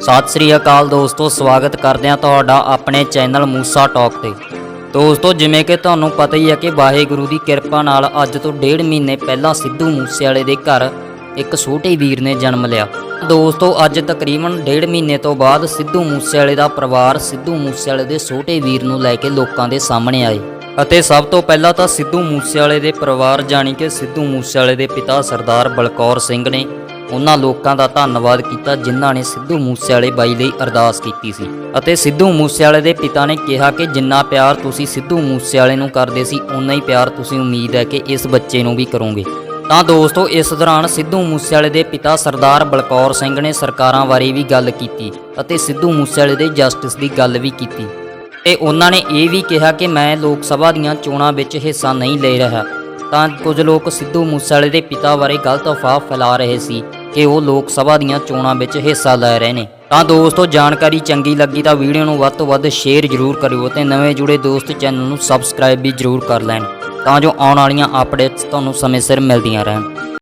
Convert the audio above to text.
ਸਤਿ ਸ੍ਰੀ ਅਕਾਲ ਦੋਸਤੋ, ਸਵਾਗਤ ਕਰਦੇ ਹਾਂ ਤੁਹਾਡਾ ਆਪਣੇ ਚੈਨਲ ਮੂਸਾ ਟਾਕ ਤੇ। ਦੋਸਤੋ, ਜਿਵੇਂ ਕਿ ਤੁਹਾਨੂੰ ਪਤਾ ਹੀ ਹੈ ਕਿ ਵਾਹਿਗੁਰੂ ਦੀ ਕਿਰਪਾ ਨਾਲ ਅੱਜ ਤੋਂ ਡੇਢ ਮਹੀਨੇ ਪਹਿਲਾਂ ਸਿੱਧੂ ਮੂਸੇਵਾਲੇ ਦੇ ਘਰ ਇੱਕ ਛੋਟੇ ਵੀਰ ਨੇ ਜਨਮ ਲਿਆ। ਦੋਸਤੋ, ਅੱਜ ਤਕਰੀਬਨ ਡੇਢ ਮਹੀਨੇ ਤੋਂ ਬਾਅਦ ਸਿੱਧੂ ਮੂਸੇਵਾਲੇ ਦਾ ਪਰਿਵਾਰ ਸਿੱਧੂ ਮੂਸੇਵਾਲੇ ਦੇ ਛੋਟੇ ਵੀਰ ਨੂੰ ਲੈ ਕੇ ਲੋਕਾਂ ਦੇ ਸਾਹਮਣੇ ਆਏ। ਅਤੇ ਸਭ ਤੋਂ ਪਹਿਲਾਂ ਤਾਂ ਸਿੱਧੂ ਮੂਸੇਵਾਲੇ ਦੇ ਪਰਿਵਾਰ, ਜਾਣੀ ਕਿ ਸਿੱਧੂ ਮੂਸੇਵਾਲੇ ਦੇ ਪਿਤਾ ਸਰਦਾਰ ਬਲਕੌਰ ਸਿੰਘ ਨੇ ਉਹਨਾਂ ਲੋਕਾਂ ਦਾ ਧੰਨਵਾਦ ਕੀਤਾ ਜਿਨ੍ਹਾਂ ਨੇ ਸਿੱਧੂ ਮੂਸੇਵਾਲੇ ਬਾਈ ਲਈ ਅਰਦਾਸ ਕੀਤੀ ਸੀ। ਅਤੇ ਸਿੱਧੂ ਮੂਸੇਵਾਲੇ ਦੇ ਪਿਤਾ ਨੇ ਕਿਹਾ ਕਿ ਜਿੰਨਾ ਪਿਆਰ ਤੁਸੀਂ ਸਿੱਧੂ ਮੂਸੇਵਾਲੇ ਨੂੰ ਕਰਦੇ ਸੀ ਉਨਾ ਹੀ ਪਿਆਰ ਤੁਸੀਂ ਉਮੀਦ ਹੈ ਕਿ ਇਸ ਬੱਚੇ ਨੂੰ ਵੀ ਕਰੋਗੇ। ਤਾਂ ਦੋਸਤੋ, ਇਸ ਦੌਰਾਨ ਸਿੱਧੂ ਮੂਸੇਵਾਲੇ ਦੇ ਪਿਤਾ ਸਰਦਾਰ ਬਲਕੌਰ ਸਿੰਘ ਨੇ ਸਰਕਾਰਾਂ ਬਾਰੇ ਵੀ ਗੱਲ ਕੀਤੀ ਅਤੇ ਸਿੱਧੂ ਮੂਸੇਵਾਲੇ ਦੇ ਜਸਟਿਸ ਦੀ ਗੱਲ ਵੀ ਕੀਤੀ। ਤੇ ਉਹਨਾਂ ਨੇ ਇਹ ਵੀ ਕਿਹਾ ਕਿ ਮੈਂ ਲੋਕ ਸਭਾ ਦੀਆਂ ਚੋਣਾਂ ਵਿੱਚ ਹਿੱਸਾ ਨਹੀਂ ਲੈ ਰਿਹਾ। ਤਾਂ ਕੁਝ ਲੋਕ ਸਿੱਧੂ ਮੂਸੇਵਾਲੇ ਦੇ ਪਿਤਾ ਬਾਰੇ ਗਲਤ ਅਫਵਾਹ ਫੈਲਾ ਰਹੇ ਸੀ। ਕਿ ਉਹ ਲੋਕ ਸਭਾ ਦੀਆਂ ਚੋਣਾਂ ਵਿੱਚ ਹਿੱਸਾ ਲੈ ਰਹੇ ਨੇ। ਤਾਂ ਦੋਸਤੋ, ਜਾਣਕਾਰੀ ਚੰਗੀ ਲੱਗੀ ਤਾਂ ਵੀਡੀਓ ਨੂੰ ਵੱਧ ਤੋਂ ਵੱਧ ਸ਼ੇਅਰ ਜ਼ਰੂਰ ਕਰਿਓ ਤੇ ਨਵੇਂ ਜੁੜੇ ਦੋਸਤ ਚੈਨਲ ਨੂੰ ਸਬਸਕ੍ਰਾਈਬ ਵੀ ਜ਼ਰੂਰ ਕਰ ਲੈਣ ਤਾਂ ਜੋ ਆਉਣ ਵਾਲੀਆਂ ਅਪਡੇਟਸ ਤੁਹਾਨੂੰ ਸਮੇਂ ਸਿਰ ਮਿਲਦੀਆਂ ਰਹਿਣ।